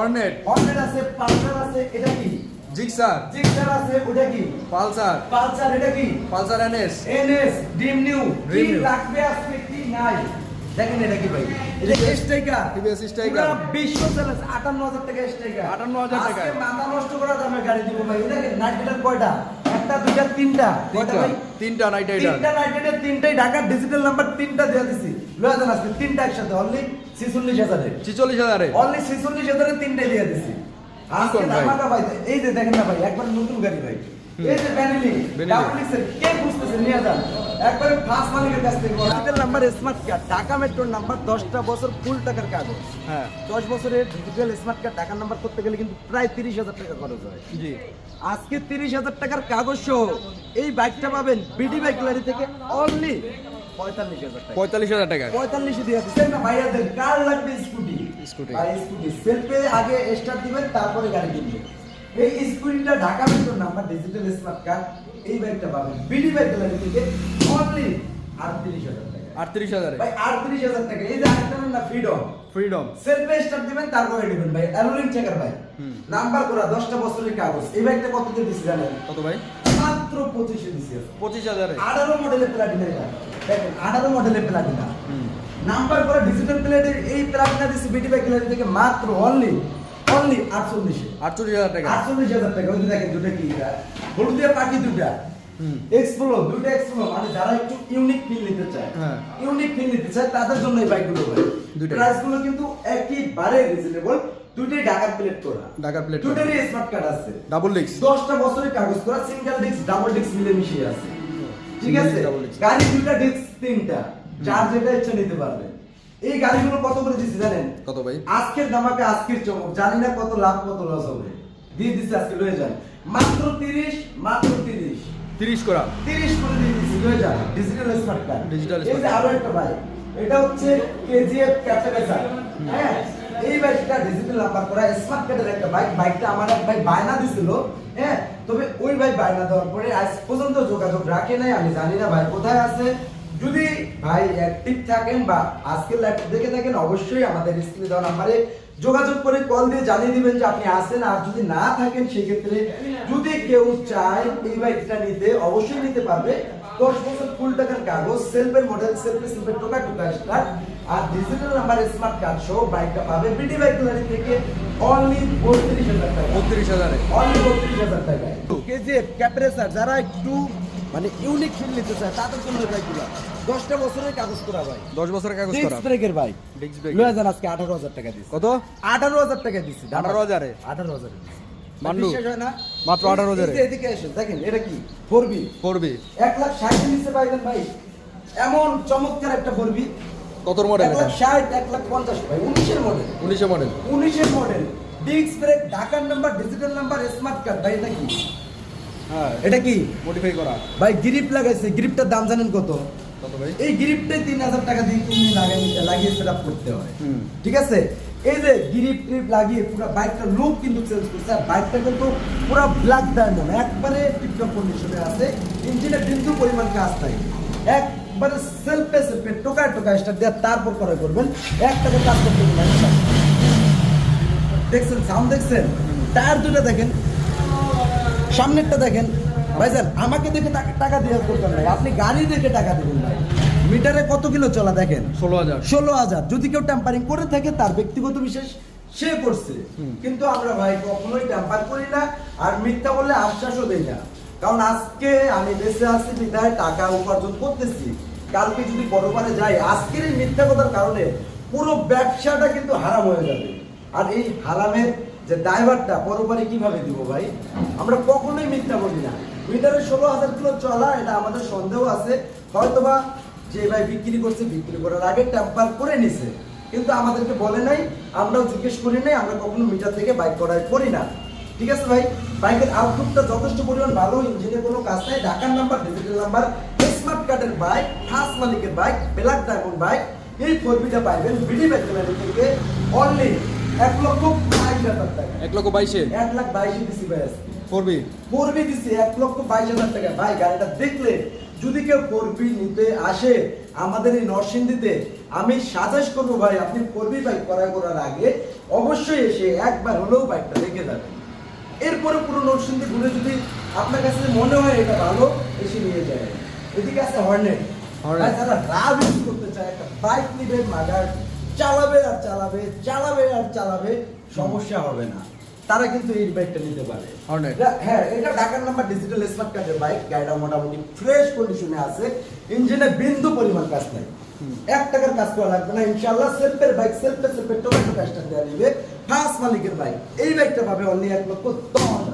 Hornet Hornet আছে Pulsar আছে এটা কি? জিক্সার জিক্সার আছে ওটা কি? পালসার পালসার এটা কি? Pulsar NS NS Dream new কি লাগবে আজকে কি নাই। দেখেন এটা কি ভাই? এটা স্ট্রাইকার TVS Striker। বিশ্ব চ্যালেঞ্জ 58000 টাকা স্ট্রাইকার 58,000 টাকায়। আজকে মাথা নষ্ট করা দামে গাড়ি দিব ভাই। এটা নাইট রাইডার কয়টা? একটা দুইটা তিনটা। কয়টা তিনটা ভাই? তিনটা নাইট রাইডার তিনটা নাইট রাইডার তিনটাই। ঢাকার ডিজিটাল নাম্বার তিনটা দেয়া দিছি। লয়া দেন আজকে তিনটা একসাথে অনলি 46000 এ ছিচল্লিশ হাজারে? অনলি 46000 এ তিনটাই দেয়া দিছি। আজকে ধামাকা ভাই এই যে দেখেন না ভাই একবার নতুন গাড়ি ভাই। এই যে। কে বুঝতেছে নিয়ে যান। একবারে ফার্স্ট মালিকের কাছ থেকে। Digital number smart card Dhaka মেট্রোর নাম্বার 10টা বছর ফুল টাকার কাগজ। হ্যাঁ। 10 বছরের ডিজিটাল স্মার্ট কার্ড ঢাকার নাম্বার করতে গেলে কিন্তু প্রায় 30000 টাকা খরচ হয়। জি। আজকে 30000 টাকার কাগজ সহ এই বাইকটা পাবেন বিডি বাইক গ্যালারি থেকে অনলি 45000 টাকা পঁয়তাল্লিশ হাজার টাকা। পঁয়তাল্লিশে দিয়ে ভাইয়াদের কার লাগবে স্কুটি? স্কুটি। স্কুটি সেলফে আগে স্টার্ট দিবেন তারপরে গাড়ি কিনবেন। এই স্কুটিটা Dhaka number digital smart card এই বাইকটা পাবেন। বিডি বাইক গ্যালারি থেকে অনলি আটত্রিশ হাজার টাকা। আটত্রিশ হাজারে। ভাই আটত্রিশ হাজার টাকা। এই যে আরেকটা না ফ্রিডম ফ্রিডম সেলফে স্টার্ট দিবেন তারপরে দিবেন ভাই। অ্যালোরিং চেকার ভাই। নাম্বার করা দশটা বছরের কাগজ। এই বাইকটা কত দিয়ে দিচ্ছি জানেন? কত ভাই? মাত্র পঁচিশে দিচ্ছি পঁচিশ হাজারে? আঠারো মডেলের প্লাটিনা এটা। দেখেন আঠারো মডেলের প্লাটিনা নাম্বার করা ডিজিটাল প্লেটের এই প্লাটিনা দিচ্ছে বিটি বাইক গ্যালারি থেকে মাত্র অনলি অনলি আটচল্লিশে। আটচল্লিশ হাজার টাকা। আটচল্লিশ হাজার টাকা। ওই দেখেন দুটা কি এটা? হলুদিয়া পাখি দুটা। এক্সপ্লো দুটো এক্সপ্লো মানে যারা একটু ইউনিক ফিল নিতে চায়। হ্যাঁ। ইউনিক ফিল নিতে চায় তাদের জন্য এই বাইকগুলো ভাই দুইটাই। প্রাইসগুলো কিন্তু একেবারে রিজনেবল দুটোই ঢাকার প্লেট করা ঢাকার প্লেট দুটোরই স্মার্ট কার্ড আছে। ডাবল ডিক্স দশটা বছরের কাগজ করা সিঙ্গেল ডিস্ক ডাবল ডিস্ক মিলে মিশিয়ে আছে। ঠিক আছে? disc, double disc। গাড়ি দুটা ডিস্ক তিনটা। চার যেটা ইচ্ছা নিতে পারবে। এই গাড়িগুলো কত করে দিচ্ছি জানেন? কত ভাই? আজকের দামাকে আজকের চমক। জানি না কত লাভ কত লস হবে। দিয়ে দিচ্ছে আজকে লয়ে যান। মাত্র তিরিশ মাত্র তিরিশ। তিরিশ করা। তিরিশ করে দিয়ে দিচ্ছি লয়ে যান। ডিজিটাল স্মার্ট কার্ড এই যে আরও একটা বাইক এটা হচ্ছে কেজিএফ ক্যাপটাবেসার হ্যাঁ? বাইকটা ডিজিটাল নাম্বার করা স্মার্ট কার্ডের একটা বাইক বাইকটা আমার এক ভাই বায়না দিছিল হ্যাঁ? তবে ওই ভাই বায়না দেওয়ার পরে আজ পর্যন্ত যোগাযোগ রাখে নাই, আমি জানি না ভাই কোথায় আছে। যদি ভাই অ্যাক্টিভ থাকেন বা আজকের লাইভ দেখে থাকেন, অবশ্যই আমাদের স্ক্রিনে দেওয়া নাম্বারে যোগাযোগ করে কল দিয়ে জানিয়ে দিবেন যে আপনি আসেন আর যদি না থাকেন, সেক্ষেত্রে যদি কেউ চায় এই বাইকটা নিতে, অবশ্যই নিতে পারবে। দশ বছর ফুল টাকার কাগজ সেলফের মডেল সেলফে সেলফের টোকা টোকা স্টার্ট আর ডিজিটাল নাম্বার স্মার্ট কার্ড সহ বাইকটা পাবে। বিডি বাইক গ্যালারি থেকে অনলি বত্রিশ হাজার টাকা। বত্রিশ হাজারে। অনলি বত্রিশ হাজার টাকা। কেজিএফ ক্যাপ্রেসার যারা একটু মানে ইউনিক ফিল নিতে চায় তাদের জন্য বাইকগুলো দশটা বছরের কাগজ করা ভাই দশ বছরের কাগজ করা। ব্রেকের ব্রেক লয়ে যান আজকে আঠারো হাজার টাকা দিচ্ছি কত? আঠারো হাজার টাকা দিচ্ছি আঠারো হাজারে? আঠারো হাজার মান্ডু, বিশ্বাস না? মাত্র 18,000 এই এদিকে আসেন দেখেন এটা কি? এক লাখ ষাট নিচে ভাই এমন চমৎকার একটা ফোর বি কতর মডেল এটা? লাখ ষাট এক লাখ পঞ্চাশ ভাই উনিশের মডেল উনিশে মডেল উনিশের মডেল ডিস্ক ব্রেক ঢাকার number digital number smart card ভাই এটা কি? হ্যাঁ এটা কি? মডিফাই করা। ভাই গ্রিপ লাগাইছে গ্রিপটার দাম জানেন কত? কত ভাই? এই গ্রিপটাই তিন হাজার টাকা দিয়ে তুমি লাগাই লাগিয়ে সেট করতে হয়। ঠিক আছে? এই যে গ্রিপ ট্রিপ লাগিয়ে পুরো বাইকটার লুক কিন্তু চেঞ্জ করছে আর বাইকটা কিন্তু পুরো ব্ল্যাক ডায়মন্ড একবারে টিপটপ কন্ডিশনে আছে ইঞ্জিনে বিন্দু পরিমাণ কাজ নাই। একবারে সেলফে সেলফে টোকায় টোকায় স্টার্ট দিয়ে তারপর করে করবেন। এক টাকা কাজ করতে দেখছেন সাউন্ড দেখছেন? টায়ার দুটো দেখেন সামনেরটা দেখেন। ভাইজান আমাকে দেখে টাকা- দিয়ে করবেন ভাই আপনি গাড়ি দেখে টাকা দেবেন ভাই মিটারে কত কিলো চলা দেখেন? ষোলো হাজার। ষোলো হাজার। যদি কেউ ট্যাম্পারিং করে থাকে তার ব্যক্তিগত বিশেষ সে করছে। কিন্তু আমরা ভাই কখনোই ট্যাম্পার করি না আর মিথ্যা বললে আশ্বাসও দেই না। কারণ আজকে আমি বেঁচে আছি, বিধায় টাকা উপার্জন করতেছি। কালকে যদি পরপারে যাই, আজকের এই মিথ্যা কথার কারণে পুরো ব্যবসাটা কিন্তু হারাম হয়ে যাবে। আর এই হারামের যে ড্রাইভারটা পরপারে কীভাবে দিব ভাই? আমরা কখনোই মিথ্যা বলি না। মিটারে ষোলো হাজার কিলো চলা, এটা আমাদের সন্দেহ আছে। হয়তোবা যে ভাই বিক্রি করছে, বিক্রি করার আগে ট্যাম্পার করে নিছে। কিন্তু আমাদেরকে বলে নাই, আমরাও জিজ্ঞেস করি নাই, আমরা কখনো মিটার থেকে বাইক করাই করি না। ঠিক আছে ভাই? বাইকের আউটলুকটা যথেষ্ট পরিমাণ ভালো ইঞ্জিনের কোনো কাজ নাই ঢাকার নাম্বার ডিজিটাল নাম্বার স্মার্ট কার্ডের বাইক খাস মালিকের বাইক ব্ল্যাক ডায়মন্ড বাইক এই ফোর বিটা পাইবেন বিডি বাইক থেকে অনলি এক লক্ষ বাইশ হাজার টাকা। এক লক্ষ বাইশে? এক লাখ বাইশে দিছি ভাই করবি ফোরবি দিচ্ছে এক লক্ষ বাইশ হাজার টাকা। ভাই গাড়িটা দেখলে যদি কেউ ফোরবি নিতে আসে আমাদের এই নরসিংদীতে আমি সাজেস্ট করব ভাই আপনি ফোরবি বাইক করাই করার আগে অবশ্যই এসে একবার হলেও বাইকটা দেখে যাবেন। এরপরে পুরো নরসিংদী ঘুরে যদি আপনার কাছে মনে হয় এটা ভালো এসে নিয়ে যায়। এদিকে আছে হর্নেট Hornet। যারা রাব ইউজ করতে চায় একটা বাইক নিবে মাগার চালাবে আর চালাবে চালাবে আর চালাবে সমস্যা হবে না। তারা কিন্তু এই বাইকটা নিতে পারে। হ্যাঁ এটা ঢাকার নাম্বার ডিজিটাল স্মার্ট কার্ডের বাইক গাড়িটা মোটামুটি ফ্রেশ কন্ডিশনে আছে ইঞ্জিনে বিন্দু পরিমাণ কাজ নাই। এক টাকার কাজ করা লাগবে না। ইনশাআল্লাহ সেলফের বাইক সেলফে সেলফে টোমেটো কাজটা দেওয়া নিবে। ফার্স্ট মালিকের বাইক এই বাইকটা পাবে অনলি এক লক্ষ দশ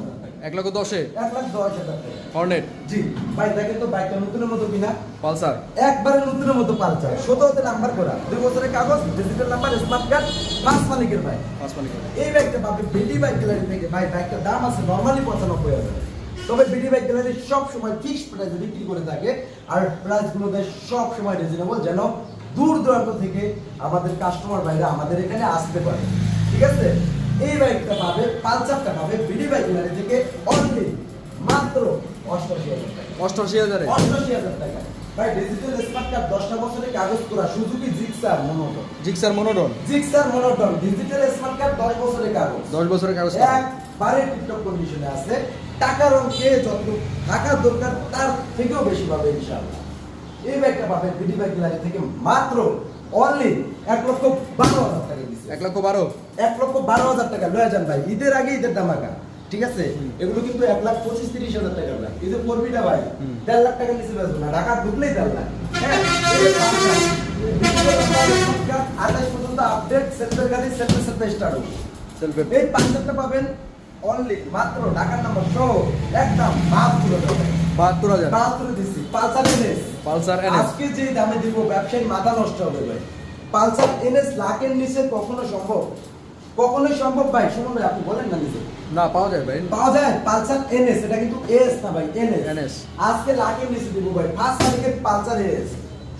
এক লক্ষ দশে? এক লাখ দশ হাজার হর্নেট জি। ভাই দেখেন তো বাইকটা নতুনের মতো কিনা? পালসার একবারে নতুনের মতো পালচার সতেরোতে নাম্বার করা। দুই বছরের কাগজ ডিজিটাল নাম্বার স্মার্ট কার্ড পাঁচ মালিকের বাইক পাঁচ মালিক এই বাইকটা পাবে বিডি বাইক গ্যালারি থেকে। ভাই বাইকটার দাম আছে নর্মালি পঁচানব্বই হাজার। তবে বিডি বাইক গ্যালারি সব সময় ফিক্স প্রাইসে বিক্রি করে থাকে। আর প্রাইসগুলো বেশ দেয় সব সময় রিজনেবল যেন দূর দূরান্ত থেকে আমাদের কাস্টমার বাইরে আমাদের এখানে আসতে পারে। ঠিক আছে? এই বাইকটা পাবে পালসারটা পাবে বিডি বাইক গ্যালারি থেকে অনলি মাত্র অষ্টাশি হাজার টাকা। অষ্টআশি হাজার? অষ্টাশি হাজার টাকা। ভাই ডিজিটাল স্মার্ট কার্ড দশটা বছরের কাগজ করা Suzuki Gixxer monotone. Gixxer monotone Gixxer monotone digital smart card দশ বছরের কাগজ। দশ বছরের কাগজ একবারে টিকটক কন্ডিশনে আছে। টাকার অঙ্কে যত থাকার দরকার তার থেকেও বেশি পাবে ইনশাআল্লাহ। এই ব্যাগটা পাবে বিডি ব্যাগ গ্যালারি থেকে মাত্র অনলি এক লক্ষ বারো হাজার টাকা দিচ্ছে এক লক্ষ বারো? এক লক্ষ বারো হাজার টাকা। লয়ে যান ভাই ঈদের আগে ঈদের দামাকা ঠিক আছে? এগুলো কিন্তু এক লাখ পঁচিশ তিরিশ হাজার টাকা ভাই ঈদের করবিটা ভাই দেড় লাখ টাকা নিচে বেচবো না ঢাকা ঢুকলেই দেড় লাখ। হ্যাঁ? এই যে আঠাশ পর্যন্ত আপডেট সেলফের গাড়ি সেলফে স্টার্ট হবে। এই পাবেন অনলি মাত্র ঢাকার নাম্বার সহ একদম বাহাত্তর হাজার বাহাত্তর দিচ্ছি। Pulsar NS. Pulsar NS. আজকে যে দামে দিব ব্যবসায়ী মাথা নষ্ট হবে ভাই। পালসার এনএস লাখের নিচে কখনো সম্ভব? কখনোই সম্ভব ভাই? শুনুন ভাই আপনি বলেন না নিজে। না পাওয়া যায় ভাই। পাওয়া যায়? পালসার এনএস এটা কিন্তু এস না ভাই এনএস। এনএস। আজকে লাখের নিচে দিব ভাই ফার্স্ট তারিখে পালসার এস।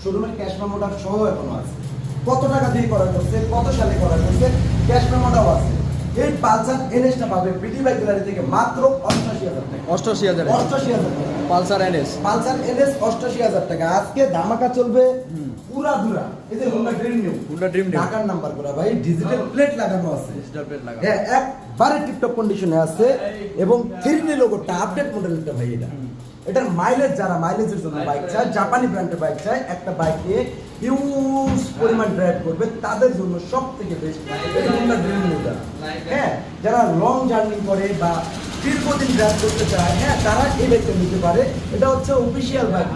শোরুমের ক্যাশ মেমোটা সহ এখনও আছে। কত টাকা দিয়ে করা করছে কত সালে করা করছে ক্যাশ মেমোটাও আছে। এই পালসার এনএসটা পাবে বাইক গ্যালারি থেকে মাত্র অষ্টাশি হাজার টাকা। অষ্টাশি হাজার অষ্টাশি হাজার টাকা। Pulsar NS. পালসার এনএস অষ্টাশি হাজার টাকা। আজকে ধামাকা চলবে পুরা দুরা এই যে Honda Dream new Honda Dream new ঢাকার নাম্বার করা ভাই। ডিজিটাল প্লেট লাগানো আছে। ডিজিটাল প্লেট লাগানো। হ্যাঁ একবারে টিপটপ কন্ডিশনে আছে এবং থ্রি লোগোটা আপডেট মডেলটা ভাই এটা। এটার মাইলেজ যারা মাইলেজের জন্য বাইক চায় জাপানি ব্র্যান্ডের বাইক চায়, একটা বাইক হিউজ পরিমাণ ড্রাইভ করবে, তাদের জন্য সব থেকে বেস্ট হ্যাঁ যারা লং জার্নি করে বা দীর্ঘদিন ড্রাইভ করতে চায় হ্যাঁ তারা এই বাইকটা নিতে পারে। এটা হচ্ছে অফিসিয়াল বাইক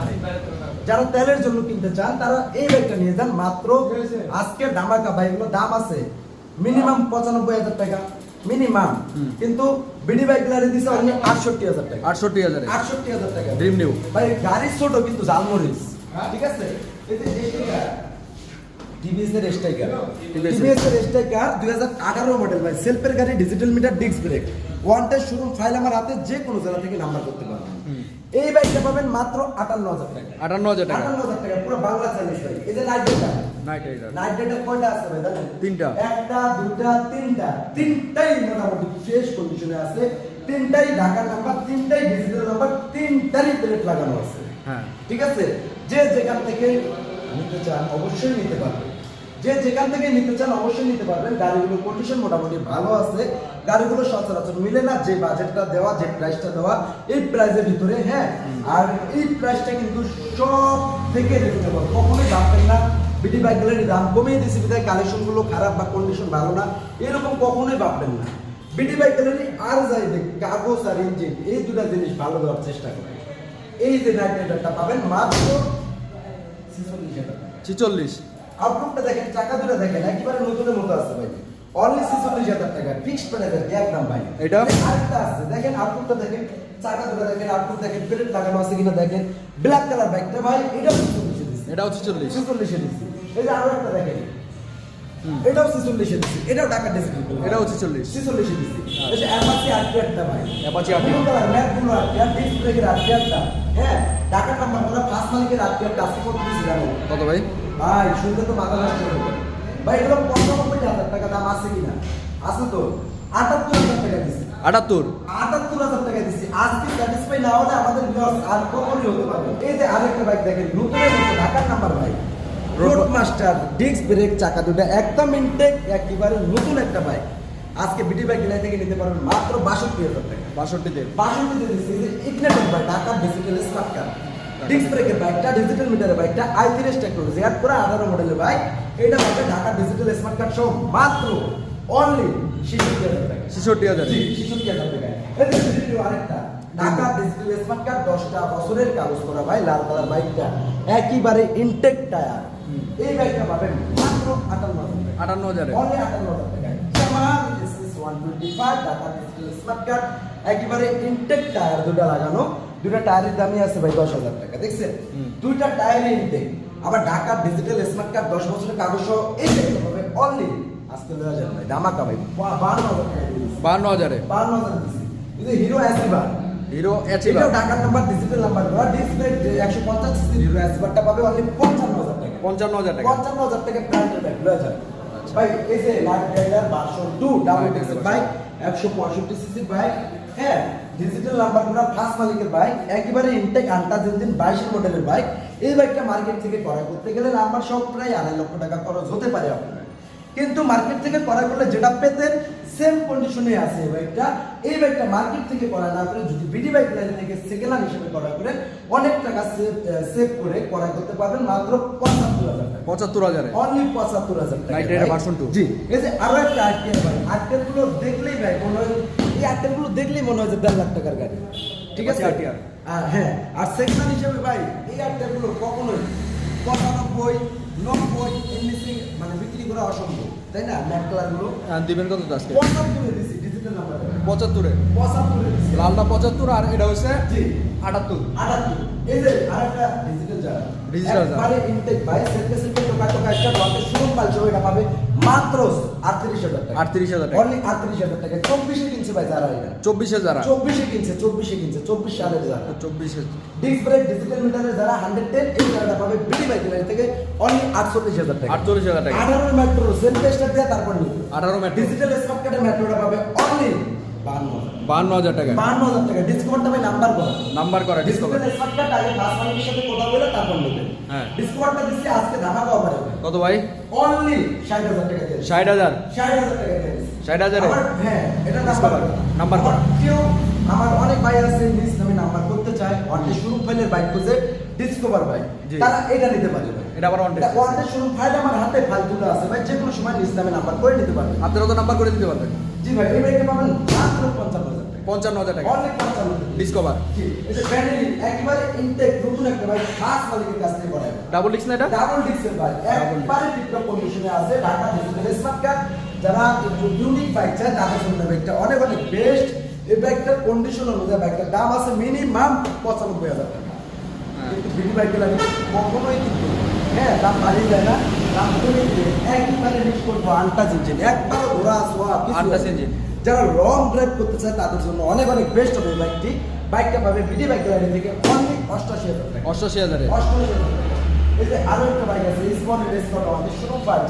যারা তেলের জন্য কিনতে চান, তারা এই বাইকটা নিয়ে যান, মাত্র আজকে দামাকা বাইকগুলো দাম আছে মিনিমাম পঁচানব্বই হাজার টাকা। মিনিমাম কিন্তু বিডি বাইক গ্যালারি দিছে অনলি আটষট্টি হাজার টাকা। আটষট্টি হাজারে। আটষট্টি হাজার টাকা। ড্রিম নিউ ভাই গাড়ি ছোট কিন্তু জালমরিস ঠিক আছে? এই যে টিভিএস এর স্ট্রাইকার TVS টিভিএস এর স্ট্রাইকার 2018 মডেল ভাই। সেলফের গাড়ি digital meter disc brake. One touch showroom file আমার হাতে যে কোনো জায়গা থেকে নাম্বার করতে পারবেন। এই বাইকটা পাবেন মাত্র 58000 টাকা। আটান্ন হাজার টাকা। 58000 টাকা পুরো বাংলা সার্ভিস ভাই এই যে night data night rider night data কয়টা আছে ভাই জানেন? তিনটা। একটা দুটা তিনটা তিনটাই মোটামুটি ফ্রেশ কন্ডিশনে আছে। তিনটাই ঢাকার নাম্বার তিনটাই ডিজিটাল নাম্বার তিনটারই প্লেট লাগানো আছে। হ্যাঁ। ঠিক আছে? যে যেখান থেকে নিতে চান অবশ্যই নিতে পারবেন। যে যেখান থেকে নিতে চান অবশ্যই নিতে পারবেন। গাড়িগুলোর কন্ডিশন মোটামুটি ভালো আছে। গাড়িগুলো সচরাচর মিলে না যে বাজেটটা দেওয়া যে প্রাইসটা দেওয়া এই প্রাইসের ভিতরে হ্যাঁ? আর এই প্রাইসটা কিন্তু সব থেকে রিজনেবল কখনোই ভাববেন না বিডি বাইকগুলোর দাম কমিয়ে দিয়েছে বিধায় কালেকশনগুলো খারাপ বা কন্ডিশন ভালো না এরকম কখনোই ভাববেন না। বিডি বাইক গ্যালারি আর যাই দেখ কাগজ আর ইঞ্জিন এই দুটা জিনিস ভালো দেওয়ার চেষ্টা করে এই যে নাইট রাইডারটা পাবেন মাত্র ছেচল্লিশ ছিচল্লিশ। আউটলুকটা দেখেন চাকা দুটো দেখেন একেবারে নতুনের মতো আছে ভাই। অনলি ছেচল্লিশ হাজার টাকা ফিক্সড প্রাইস একদম ভাই। এটা? আরেকটা আছে দেখেন আউটলুকটা দেখেন চাকা দুটো দেখেন আউটলুক দেখেন প্লেট লাগানো আছে কিনা দেখেন। ব্ল্যাক কালার বাইকটা ভাই এটাও ছেচল্লিশে দিচ্ছে। এটাও ছিচল্লিশ। ছেচল্লিশে দিচ্ছে। এই যে আরও একটা দেখেন। এটাও ছেচল্লিশে দিচ্ছে। এটাও টাকা ডিসিপ্লিন এটাও ছিচল্লিশ। ছেচল্লিশে দিচ্ছে। এই যে অ্যাপাচি আটটা ভাই। অ্যাপাচি আট ব্লু কালার ম্যাট ব্লু আটটা ডিস্ক ব্রেকের আটটা হ্যাঁ টাকা নাম্বার করা ফার্স্ট মালিকের আটটা আজকে কত জানো? কত ভাই? ভাই শুনতে তো মাথা নষ্ট। ভাই এগুলো পঁচানব্বই হাজার টাকা দাম আছে কিনা? আছে তো। আটাত্তর হাজার টাকা দিচ্ছি আটাত্তর? আটাত্তর হাজার টাকা দিচ্ছি আজকে স্যাটিসফাই না হলে আমাদের viewers আর কখনই হতে পারবে এই যে আরেকটা বাইক দেখেন নতুনের মতো ঢাকার নাম্বার ভাই রোড মাস্টার ডিস্ক ব্রেক চাকা দুটো একদম ইনটেক একেবারে নতুন একটা বাইক আজকে বিটি বাইক ডিলার থেকে নিতে পারবেন মাত্র বাষট্টি হাজার টাকা। বাষট্টিতে। বাষট্টিতে দিচ্ছি যে Ignitor bike Dhaka digital smart card disc ব্রেকের বাইকটা ডিজিটাল মিটারের বাইকটা আই তিরিশ টেকনোলজি অ্যাড করে আঠারো মডেলের বাইক এটা হচ্ছে ঢাকা ডিজিটাল স্মার্ট কার্ড সহ মাত্র অনলি ছেষট্টি হাজার টাকা। ছেষট্টি হাজারে। জি, 66,000 টাকা। আরেকটা। ঢাকা ডিজিটাল স্মার্ট কার্ড দশটা বছরের কাগজ করা ভাই লাল কালার বাইকটা একেবারে ইনটেক টায়ার এই বাইকটা পাবেন মাত্র আটান্ন হাজার আটান্ন হাজারে। অনলি আটান্ন হাজার টাকা। Jamal SS one twenty five Dhaka digital smart card একেবারে ইনটেক টায়ার দুটা লাগানো। দুটা টায়ারের দামই আছে ভাই দশ হাজার টাকা দেখছেন? দুইটা টায়ার ইনটেক আবার ঢাকা ডিজিটাল স্মার্ট কার্ড দশ বছরের কাগজ সহ এই বাইকটা পাবে অনলি আজকে লয়ে যান ভাই ধামাকা ভাই বান্ন হাজার। বান্ন হাজারে? বান্ন হাজার কিন্তু হিরো অ্যাসিভার হিরো অ্যাচিভা এটাও ঢাকার নাম্বার ডিজিটাল নাম্বার করা ডিসপ্লে একশো পঞ্চাশ সিসি হিরো অ্যাসিভারটা পাবে অনলি পঞ্চান্ন হাজার টাকা। পঞ্চান্ন হাজার টাকা। পঞ্চান্ন হাজার টাকা ব্র্যান্ডের ব্যাগ লয়ে আচ্ছা। ভাই এই যে light rider version two double Light ডিস্কের বাইক একশো পঁয়ষট্টি সিসির বাইক হ্যাঁ। ডিজিটাল নাম্বার করা ফার্স্ট মালিকের বাইক একেবারে ইনটেক আন্টাজ ইঞ্জিন বাইশের মডেলের বাইক এই বাইকটা মার্কেট থেকে ক্রয় করতে গেলে নাম্বার সব প্রায় আড়াই লক্ষ টাকা খরচ হতে পারে আপনার। কিন্তু মার্কেট থেকে ক্রয় করলে যেটা পেতেন সেম কন্ডিশনে আছে এই বাইকটা এই বাইকটা মার্কেট থেকে ক্রয় না করে যদি বিডি বাইক লাইন থেকে সেকেন্ড হ্যান্ড হিসেবে ক্রয় করে অনেক টাকা সেভ সেভ করে ক্রয় করতে পারবেন মাত্র পঁচাত্তর হাজার টাকা। পঁচাত্তর হাজারে? অনলি পঁচাত্তর হাজার টাকা। জি এই যে আরও একটা আটকেল ভাই আটকেলগুলো দেখলেই ভাই মনে হয় এই আটকেল দেখলেই মনে হয় যে দেড় লাখ টাকার গাড়ি। ঠিক আছে? হ্যাঁ আর সেকশন হিসেবে ভাই এই আটকেল কখনোই পঁচানব্বই নব্বই এমনি মানে বিক্রি করা অসম্ভব তাই না? ম্যাকলারগুলো দিবেন কত আজকে? পঁচাত্তরে দিছি ডিজিটাল নাম্বার পঁচাত্তরে? পঁচাত্তরে লালটা পঁচাত্তর আর এটা হচ্ছে আটাত্তর। আটাত্তর। এই যে আরেকটা ডিজিটাল। একবারে ইনটেক ভাই সেটে সেটে টোকা টোকা একটা রকেট শুরু পালছে ওইটা পাবে মাত্র আটত্রিশ হাজার টাকা। আটত্রিশ হাজার টাকা। অনলি আটত্রিশ হাজার টাকা। চব্বিশে কিনছে ভাই যারা এটা চব্বিশ হাজার চব্বিশে কিনছে চব্বিশে কিনছে চব্বিশ সালের যারা। চব্বিশ। ডিস্ক ব্রেক ডিজিটাল মিটারের যারা হান্ড্রেড টেন এই যারা পাবে বিডি বাইক থেকে অনলি আটচল্লিশ হাজার টাকা। আটচল্লিশ হাজার টাকা। আঠারো মেট্রো সেল টেস্টার তারপর নিবে। আঠারো মেট্রো ডিজিটাল স্মার্ট কার্ডের মেট্রোটা পাবে অনলি বান্ন বান্ন হাজার টাকা। বান্ন হাজার টাকা। ডিসকাউন্টটা ভাই নাম্বার করা। নাম্বার করা ডিসকাউন্ট ডিসকাউন্টের আগে বাস সাথে কথা বলে তারপর নেবেন হ্যাঁ। ডিসকাউন্টটা দিচ্ছি আজকে ধামাকা অফারে কত ভাই? অনলি ষাট হাজার টাকা দিয়ে ষাট হাজার? টাকা দিয়ে দিচ্ছি। ষাট হাজারে? আমার- হ্যাঁ এটা নাম্বার নাম্বার করা। কেউ আমার অনেক ভাই আছে করতে চায় ওয়ানডে শুরু ফাইলের বাইক খুঁজে ডিসকভার বাইক তারা এটা নিতে পারে এটা আবার on disc। ওয়ানডে শুরু ফাইল আমার হাতে আছে ভাই যে কোনো সময় নিজ নামে নাম্বার করে নিতে পারবে। আপনারা তো নাম্বার করে দিতে পারবেন। জি ভাই এই বাইকটা পাবেন মাত্র পঞ্চান্ন হাজার পঞ্চান্ন হাজার টাকা। অনেক পঞ্চান্ন ডিসকভার জি, এটা একেবারে ইনটেক নতুন একটা বাইক ফার্স্ট মালিকের কাছ থেকে করা ডাবল ডিস্ক না এটা? ডাবল ডিস্কের বাইক একবারে টিপটপ কন্ডিশনে আছে ঢাকা স্মার্ট কার্ড যারা একটু ইউনিক বাইক চায় তাদের জন্য বাইকটা অনেক অনেক বেস্ট এই বাইকটার কন্ডিশন অনুযায়ী বাইকটার দাম আছে মিনিমাম পঁচানব্বই হাজার টাকা। হ্যাঁ। কিন্তু বিডি আমি কখনোই কিন্তু হ্যাঁ দাম বাড়িয়ে যায় না। দাম কমে দিয়ে একবারে করব ইঞ্জিন একবারও ঘোরা সোয়া যারা লং ড্রাইভ করতে চায় তাদের জন্য অনেক অনেক বেস্ট হবে বাইকটি বাইকটা পাবে বিডি বাইক গাড়ি থেকে অনলি অষ্টাশি হাজার টাকা। অষ্টাশি হাজারে এই যে আরও একটা বাইক আছে স্পট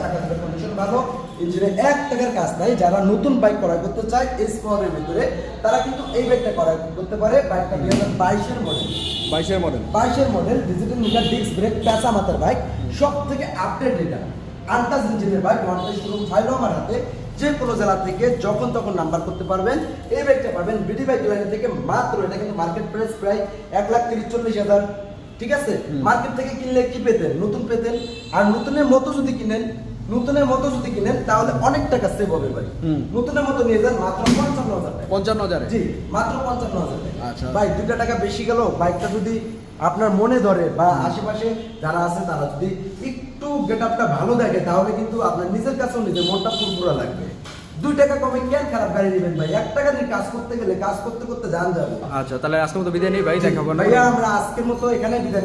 চাকা চাকা কন্ডিশন ভালো। ইঞ্জিনে এক টাকার কাজ নাই যারা নতুন বাইক ক্রয় করতে চায় স্পটের ভিতরে তারা কিন্তু এই বাইকটা ক্রয় করতে পারে বাইকটা দুই হাজার বাইশের মডেল বাইশের মডেল বাইশের model digital meter disc brake প্যাঁচা মাথার বাইক সব থেকে আপডেট এটা আন্টাস ইঞ্জিনের বাইক ওয়ান ওয়ানটা শুরু ফাইলও আমার হাতে যে কোনো জেলা থেকে যখন তখন নাম্বার করতে পারবেন। এই বাইকটা পাবেন বিডি বাইক লাইন থেকে মাত্র এটা কিন্তু মার্কেট প্রাইস প্রায় এক লাখ তিরিশ চল্লিশ হাজার। ঠিক আছে? মার্কেট থেকে কিনলে কি পেতেন? নতুন পেতেন। আর নতুনের মতো যদি কিনেন নতুনের মতো যদি কিনেন তাহলে অনেক টাকা সেভ হবে ভাই। নতুনের মতো নিয়ে যান মাত্র পঞ্চান্ন হাজার টাকা। পঞ্চান্ন হাজারে? জি মাত্র পঞ্চান্ন হাজার টাকা। আচ্ছা। ভাই দুটা টাকা বেশি গেল বাইকটা যদি আপনার মনে ধরে বা আশেপাশে যারা আছে তারা যদি একটু গেট আপটা ভালো দেখে তাহলে কিন্তু আপনার নিজের কাছেও নিজের মনটা ফুরফুরা লাগবে। দুই টাকা কমে কেন খারাপ গাড়ি নেবেন ভাই? এক টাকা দিয়ে কাজ করতে গেলে কাজ করতে করতে যান যাবে। আচ্ছা তাহলে আজকের মতো বিদায় নেই ভাই দেখাবো ভাইয়া আমরা আজকের মতো এখানে বিদায়